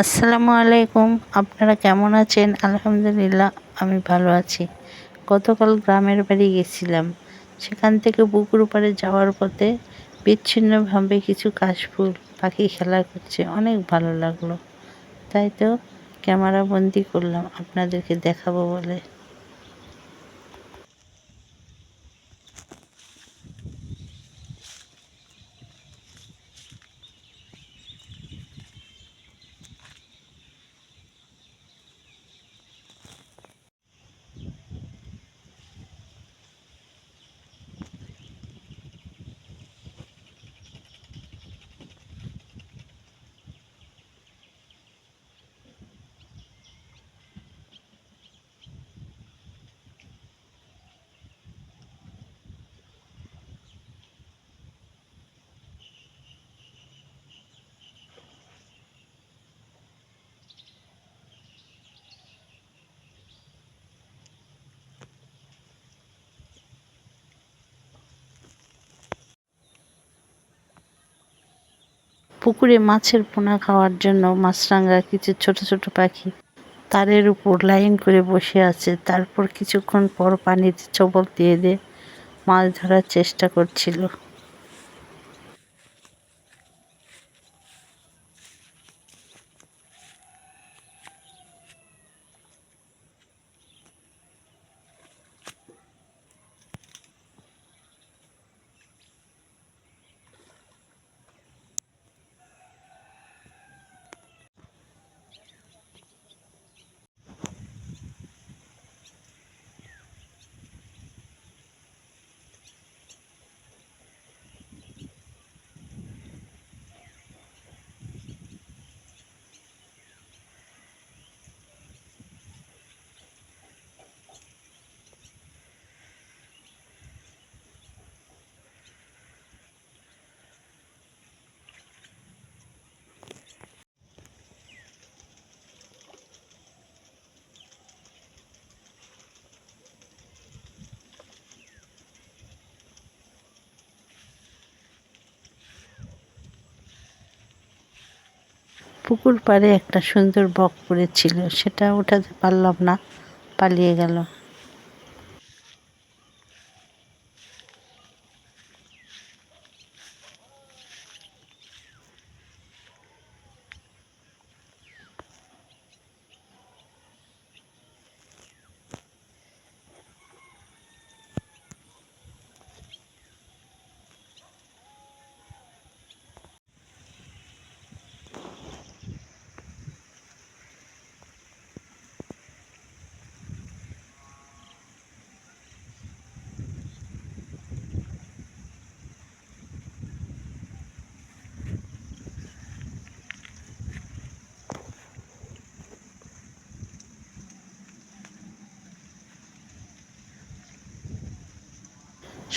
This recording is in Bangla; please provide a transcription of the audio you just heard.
আসসালামু আলাইকুম। আপনারা কেমন আছেন? আলহামদুলিল্লাহ, আমি ভালো আছি। গতকাল গ্রামের বাড়ি গেছিলাম। সেখান থেকে পুকুর পাড়ে যাওয়ার পথে বিচ্ছিন্নভাবে কিছু কাশফুল পাখি খেলা করছে। অনেক ভালো লাগল। তাই তো ক্যামেরা বন্দি করলাম। আপনাদেরকে দেখাবো বলে। পুকুরে মাছের পোনা খাওয়ার জন্য মাছরাঙ্গা কিছু ছোট ছোট পাখি তারের উপর লাইন করে বসে আছে। তারপর কিছুক্ষণ পর পানিতে চবল দিয়ে দিয়ে মাছ ধরার চেষ্টা করছিল। পুকুর পাড়ে একটা সুন্দর বক পড়েছিল সেটা ওঠাতে পারলাম না পালিয়ে গেল।